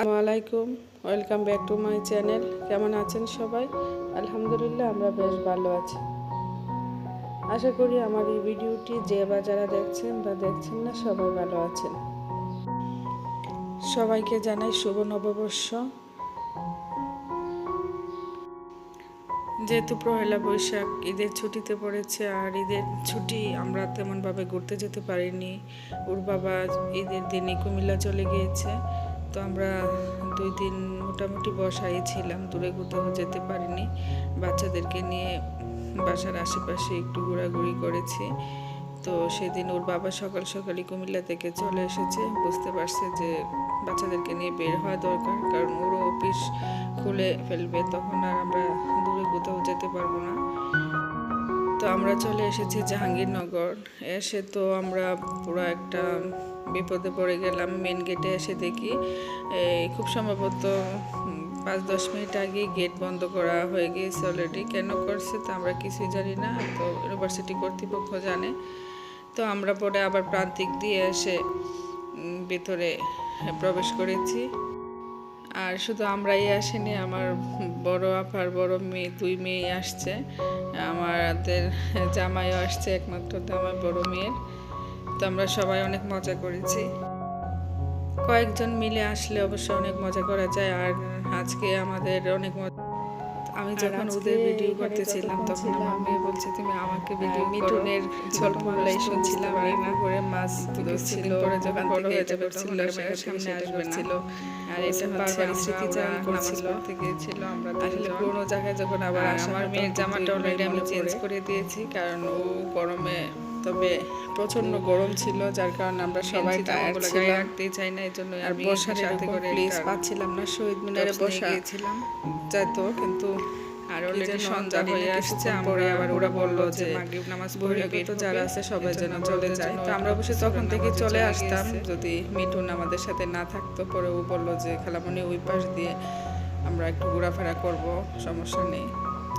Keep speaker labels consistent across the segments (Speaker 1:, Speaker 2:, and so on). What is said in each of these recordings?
Speaker 1: আসসালামু আলাইকুম, welcome back to my channel. কেমন আছেন সবাই? আলহামদুলিল্লাহ, আমরা বেশ ভালো আছি। আশা করি আমার এই ভিডিওটি যে বা যারা দেখছেন বা দেখছেন না, সবাই ভালো আছেন। সবাইকে জানাই শুভ নববর্ষ। যেহেতু পহেলা বৈশাখ, ঈদের ছুটিতে পড়েছে, আর ঈদের ছুটি আমরা তেমনভাবে ঘুরতে যেতে পারিনি। ওর বাবা ঈদের দিনে কুমিল্লা চলে গিয়েছে। তো আমরা দুই দিন মোটামুটি বসাই ছিলাম, দূরে কোথাও যেতে পারিনি। বাচ্চাদেরকে নিয়ে বাসার আশেপাশে একটু ঘোরাঘুরি করেছি। তো সেদিন ওর বাবা সকাল সকালই কুমিল্লা থেকে চলে এসেছে। বুঝতে পারছে যে বাচ্চাদেরকে নিয়ে বের হওয়া দরকার, কারণ ওরও অফিস খুলে ফেলবে, তখন আর আমরা দূরে কোথাও যেতে পারব না। তো আমরা চলে এসেছি জাহাঙ্গীরনগর। এসে তো আমরা পুরো একটা বিপদে পড়ে গেলাম মেন গেটে এসে দেখি। খুব সম্ভবত পাঁচ দশ মিনিট আগে গেট বন্ধ করা হয়ে গিয়েছে অলরেডি কেন করছে তা আমরা কিছুই জানি না তো ইউনিভার্সিটি কর্তৃপক্ষ জানে। তো আমরা পরে আবার প্রান্তিক দিয়ে এসে ভিতরে প্রবেশ করেছি। আর শুধু আমরাই আসেনি, আমার বড় আপার বড় মেয়ে, দুই মেয়ে আসছে। আমাদের জামাইও আসছে, একমাত্র তো আমার বড় মেয়ের। তো আমরা সবাই অনেক মজা করেছি। কয়েকজন মিলে আসলে অবশ্য অনেক মজা করা যায়, আর আজকে আমাদের অনেক মজা আমি যখন ওদের ভিডিও করতেছিলাম তখন আমার মেয়ে বলছে তুমি আমাকে ভিডিও মিঠুনের গল্পগুলাই শুনছিলাম এই
Speaker 2: না।
Speaker 1: পুকুরে মাছ
Speaker 2: কিছুদিন
Speaker 1: পরে যখন বড় হয়ে যাবে ছিল
Speaker 2: আমার
Speaker 1: সামনে আসবে না
Speaker 2: ছিল
Speaker 1: আর এটা স্মৃতি স্মৃতিচারণ করছিল
Speaker 2: থেকে গিয়েছিল আমরা
Speaker 1: আসলে। পুরোনো জায়গায় যখন আবার
Speaker 2: আমার মেয়ের জামাটা
Speaker 1: অলরেডি
Speaker 2: আমি চেঞ্জ করে দিয়েছি
Speaker 1: কারণ ও গরমে তবে প্রচণ্ড গরম ছিল যার কারণে আমরা সবাই টায়ার্ড
Speaker 2: জামাগুলো
Speaker 1: ছিলাম।
Speaker 2: রাখতেই চাই না এই জন্য
Speaker 1: আর বসার
Speaker 2: সাথে করে
Speaker 1: প্লেস পাচ্ছিলাম না শহীদ মিনারে বসা
Speaker 2: গিয়েছিলাম।
Speaker 1: যেত কিন্তু
Speaker 2: আর অলরেডি সন্ধ্যা হয়ে আসছে
Speaker 1: পরে
Speaker 2: আবার ওরা বলল যে মাগরিব নামাজ পড়ে বের
Speaker 1: যারা আছে সবাই যেন চলে যায়। তো আমরা তখন থেকে চলে
Speaker 2: চলে
Speaker 1: আসতাম যদি মিঠুন আমাদের সাথে না থাকতো পরে ও বলল যে খালামণি ওই পাশ দিয়ে আমরা একটু ঘোরাফেরা করব সমস্যা নেই।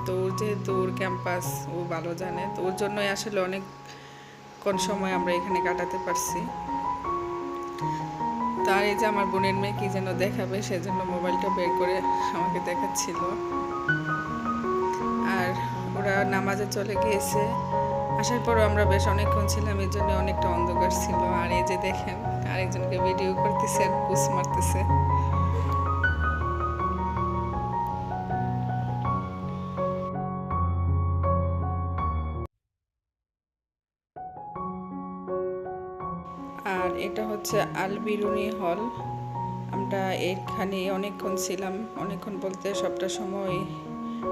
Speaker 1: তো ওর যেহেতু ওর ক্যাম্পাস ও ভালো জানে তো ওর জন্যই আসলে অনেক কোন সময় আমরা এখানে কাটাতে পারছি। তার এই যে আমার বোনের মেয়ে কি যেন দেখাবে সেজন্য মোবাইলটা বের করে আমাকে দেখাচ্ছিল। আর ওরা নামাজে চলে গিয়েছে। আসার পরও আমরা বেশ অনেকক্ষণ ছিলাম এই জন্য অনেকটা অন্ধকার ছিল। আর এই যে দেখেন, আরেকজনকে ভিডিও করতেছে আর পুষ মারতেছে। আর এটা হচ্ছে আল বিরুনি হল। আমরা এখানে অনেকক্ষণ ছিলাম, অনেকক্ষণ বলতে সবটা সময়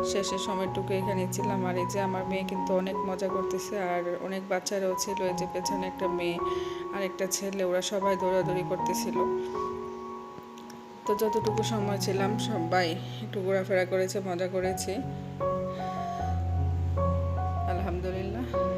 Speaker 1: শেষের সময়টুকু এখানে ছিলাম। আর এই যে আমার মেয়ে কিন্তু অনেক মজা করতেছে, আর অনেক বাচ্চারাও ছিল, এই যে পেছনে একটা মেয়ে আর একটা ছেলে, ওরা সবাই দৌড়াদৌড়ি করতেছিল। তো যতটুকু সময় ছিলাম, সবাই একটু ঘোরাফেরা করেছে, মজা করেছে। আলহামদুলিল্লাহ।